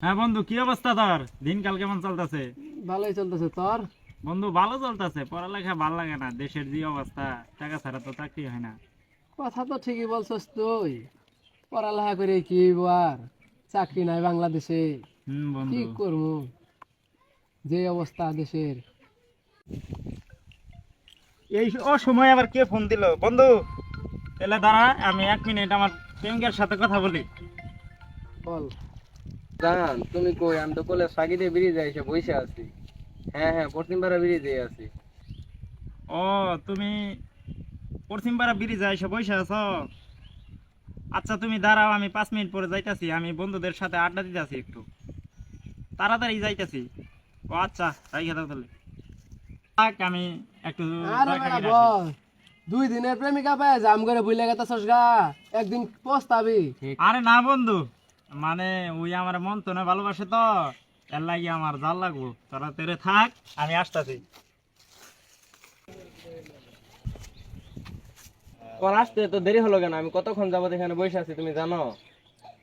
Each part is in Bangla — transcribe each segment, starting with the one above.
হ্যাঁ বন্ধু কি অবস্থা তোর? দিনকাল কেমন চলতেছে? ভালোই চলতেছে তোর? বন্ধু ভালো চলতেছে পড়ালেখা ভালো লাগে না দেশের যে অবস্থা টাকা ছাড়া তো চাকরি হয় না। কথা তো ঠিকই বলছস তুই পড়ালেখা করে কি আর? চাকরি নাই বাংলাদেশে। হুম কি বন্ধু। করব? যে অবস্থা দেশের। এই ও সময় আবার কে ফোন দিল? বন্ধু তাহলে দাঁড়া আমি এক মিনিট আমার প্রেমিকার সাথে কথা বলি। বল। জান তুমি কই? আমি তো কলেজ ফাঁকিতে ব্রিজে এসে বসে আছি। হ্যাঁ হ্যাঁ পশ্চিমপাড়া ব্রিজে আছি। ও তুমি পশ্চিমপাড়া ব্রিজে এসে বসে আছো? আচ্ছা তুমি দাঁড়াও আমি পাঁচ মিনিট পরে যাইতাছি। আমি বন্ধুদের সাথে আড্ডা দিতেছি একটু। তাড়াতাড়ি যাইতাছি। ও আচ্ছা রাইখে দাও তাহলে। থাক, আমি একটু দুই দিনের প্রেমিকা পায় জাম করে বুঝলে গেছস গা। একদিন পস্তাবি। আরে না বন্ধু। মানে ওই আমার মন তো না ভালোবাসে তো। এর লাগি আমার জাল লাগবো। তোরা তেরে থাক আমি আসতাছি। তোমার আসতে তো দেরি হলো কেন? আমি কতক্ষণ যাবত এখানে বসে আছি তুমি জানো?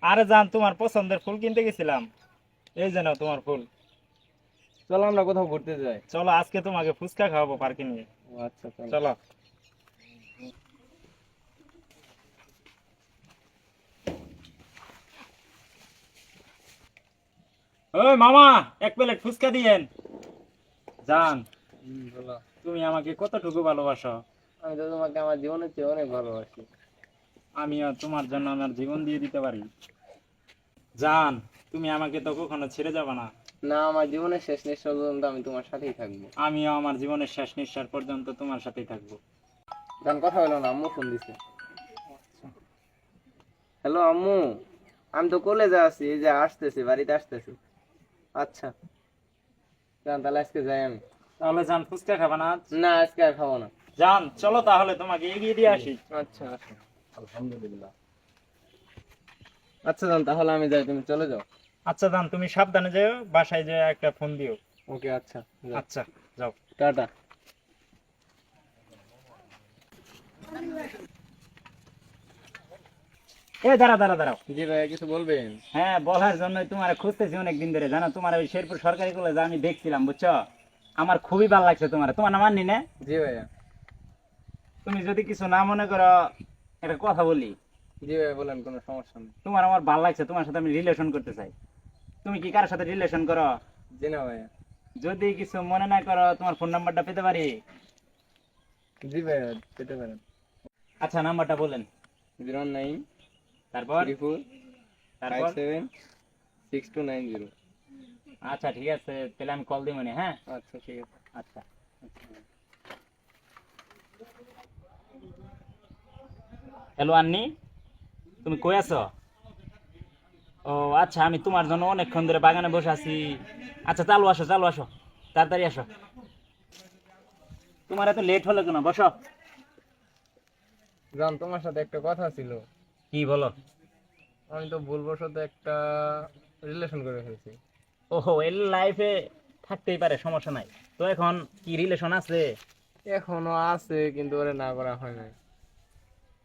আরে জান তোমার পছন্দের ফুল কিনতে গেছিলাম। এই নাও তোমার ফুল। চলো আমরা কোথাও ঘুরতে যাই। চলো আজকে তোমাকে ফুচকা খাওয়াবো পার্কে নিয়ে। আচ্ছা চলো। ওই মামা এক প্লেট ফুচকা দিয়েন। জান তুমি আমাকে কতটুকু ভালোবাসো? আমি তো তোমাকে আমার জীবনের চেয়ে অনেক ভালোবাসি। আমিও তোমার জন্য আমার জীবন দিয়ে দিতে পারি। জান তুমি আমাকে তো কখনো ছেড়ে যাবে না। না আমার জীবনের শেষ নিঃশ্বাস পর্যন্ত আমি তোমার সাথেই থাকব। আমিও আমার জীবনের শেষ নিঃশ্বাস পর্যন্ত তোমার সাথেই থাকব। জান কথা হলো না আম্মু ফোন দিছে। হ্যালো আম্মু। আমি তো কলেজে আছি এই যে আসতেছি বাড়িতে আসতেছি। আচ্ছা। জান তাহলে আজকে যাই আমি। তাহলে জান ফুচকা খাবে না না আজকে আর খাব না। জান চলো তাহলে তোমাকে এগিয়ে দিয়ে আসি। আচ্ছা আলহামদুলিল্লাহ আচ্ছা জান তাহলে আমি যাই তুমি চলে যাও। আচ্ছা জান তুমি সাবধানে যেও বাসায় যে একটা ফোন দিও। ওকে আচ্ছা আচ্ছা যাও। টাটা। এ দাঁড়া দাঁড়া দাঁড়াও। জি ভাইয়া কিছু বলবেন? হ্যাঁ বলার জন্য তোমার খুঁজতেছি অনেকদিন ধরে জানো? তোমার ওই শেরপুর সরকারি কলেজে আমি দেখছিলাম বুঝছ? আমার খুবই ভালো লাগছে তোমার। তোমার নাম মাননি না? জি ভাইয়া। তুমি যদি কিছু না মনে করো একটা কথা বলি। জি ভাইয়া বলেন কোনো সমস্যা নেই। তোমার আমার ভালো লাগছে তোমার সাথে আমি রিলেশন করতে চাই। তুমি কি কারোর সাথে রিলেশন করো? জি না ভাইয়া। যদি কিছু মনে না করো তোমার ফোন নাম্বারটা পেতে পারি? জি ভাইয়া পেতে পারেন। আচ্ছা নাম্বারটা বলেন। জিরো নাইন তারপর? থ্রি ফোর ফাইভ তারপর? Seven six two nine zero আচ্ছা ঠিক আছে তাহলে আমি কল দিব হ্যাঁ? আচ্ছা ঠিক আছে। আচ্ছা। হ্যালো আন্নি। তুমি কই আছো? ও আচ্ছা আমি তোমার জন্য অনেকক্ষণ ধরে বাগানে বসে আছি। আচ্ছা চালু আসো চালু আসো। তাড়াতাড়ি আসো। তোমার এত লেট হলো কেন? বসো। জান তোমার সাথে একটা কথা ছিল। কি বলো? আমি তো ভুলবশত একটা রিলেশন করে ফেলছি। ওহো এর লাইফে থাকতেই পারে সমস্যা নাই। তো এখন কি রিলেশন আছে? এখনও আছে কিন্তু ওরে না করা হয় নাই।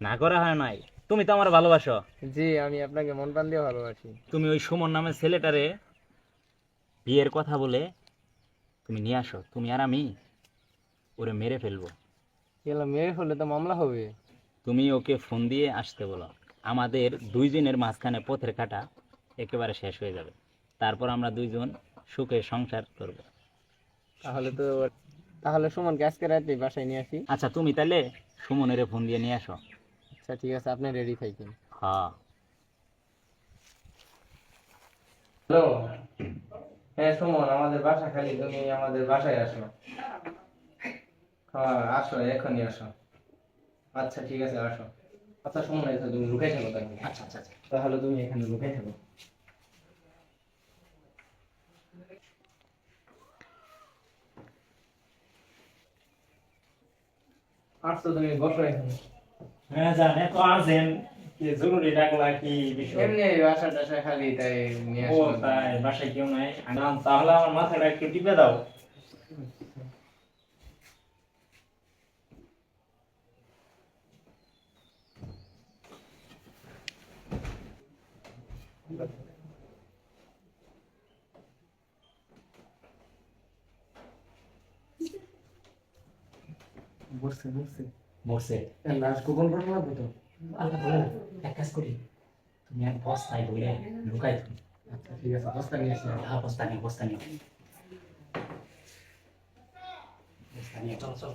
না করা হয় নাই? তুমি তো আমার ভালোবাসো। জি আমি আপনাকে মন প্রাণ দিয়ে ভালোবাসি। তুমি ওই সুমন নামের ছেলেটারে বিয়ের কথা বলে তুমি নিয়ে আসো তুমি আর আমি ওরে মেরে ফেলব। মেরে ফেললে তো মামলা হবে। তুমি ওকে ফোন দিয়ে আসতে বলো। আমাদের দুইজনের মাঝখানে পথের কাটা একেবারে শেষ হয়ে যাবে। তারপর আমরা দুইজন সুখে সংসার করব। তাহলে তো তাহলে সুমনকে আজকে রাতে বাসায় নিয়ে আসি। আচ্ছা তুমি তাহলে সুমনের ফোন দিয়ে নিয়ে আসো। আচ্ছা ঠিক আছে আপনি রেডি থাকেন। হ্যাঁ। হ্যালো। হ্যাঁ সুমন আমাদের বাসা খালি তুমি আমাদের বাসায় আসো। হ্যাঁ আসো এখনই আসো। আচ্ছা ঠিক আছে আসো। আচ্ছা সুমন এসো তুমি লুকাই থাকো তাহলে। আচ্ছা আচ্ছা আচ্ছা। তাহলে তুমি এখানে লুকাই থাকো। আসছো তুমি বসো এখানে। হ্যাঁ জানে তো আসেন কি জরুরি ডাকলা কি বিষয়? এমনি বাসা টাসা খালি তাই নিয়ে আসো তাই বাসায় কেউ নাই। তাহলে আমার মাথাটা একটু টিপে দাও। বসে বসে বসে লাশ গোপন করে লাগবে তো? আল্লাহ বলেন এক কাজ করি। তুমি এক বস্তায় বইলে ঢুকাই তুমি। আচ্ছা ঠিক আছে বস্তা নিয়ে আসি। হ্যাঁ বস্তা নিয়ে বস্তা নিয়ে। বস্তা নিয়ে চল চল।